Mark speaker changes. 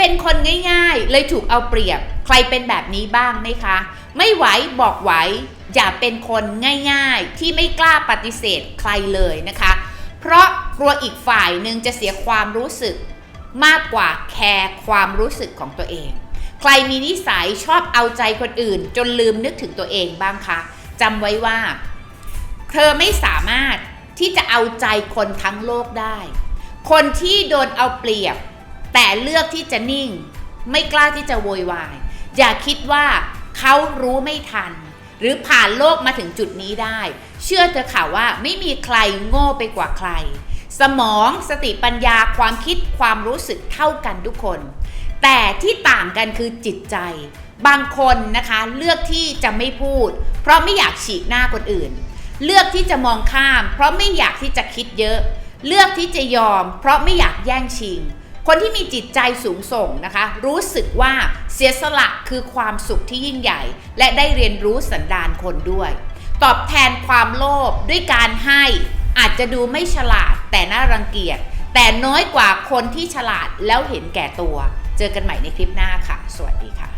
Speaker 1: เป็นคนง่ายๆ เลยถูกเอาเปรียบ ใครเป็นแบบนี้บ้างไหมคะ ไม่ไหวบอกไหว อย่าเป็นคนง่ายๆ ที่ไม่กล้าปฏิเสธใครเลยนะคะ เพราะกลัวอีกฝ่ายหนึ่งจะเสียความรู้สึก มากกว่าแคร์ความรู้สึกของตัวเอง ใครมีนิสัยชอบเอาใจคนอื่น จนลืมนึกถึงตัวเองบ้างคะจำไว้ว่า เธอไม่สามารถที่จะเอาใจคนทั้งโลกได้ คนที่โดนเอาเปรียบ แต่เลือกที่จะนิ่ง ไม่กล้าที่จะโวยวาย อย่าคิดว่าเขารู้ไม่ทัน หรือผ่านโลกมาถึงจุดนี้ได้ เชื่อเธอค่ะว่าไม่มีใครโง่ไปกว่าใคร สมองสติปัญญาความคิดความรู้สึกเท่ากันทุกคน แต่ที่ต่างกันคือจิตใจ บางคนนะคะเลือกที่จะไม่พูด เพราะไม่อยากฉีกหน้าคนอื่น เลือกที่จะมองข้าม เพราะไม่อยากที่จะคิดเยอะ เลือกที่จะยอม เพราะไม่อยากแย่งชิง คนที่มีจิตใจสูงส่งนะคะ รู้สึกว่าเสียสละคือความสุขที่ยิ่งใหญ่ และได้เรียนรู้สันดานคนด้วย ตอบแทนความโลภด้วยการให้อาจจะดูไม่ฉลาดแต่น่ารังเกียจ แต่น้อยกว่าคนที่ฉลาดแล้วเห็นแก่ตัว เจอกันใหม่ในคลิปหน้าค่ะ สวัสดีค่ะ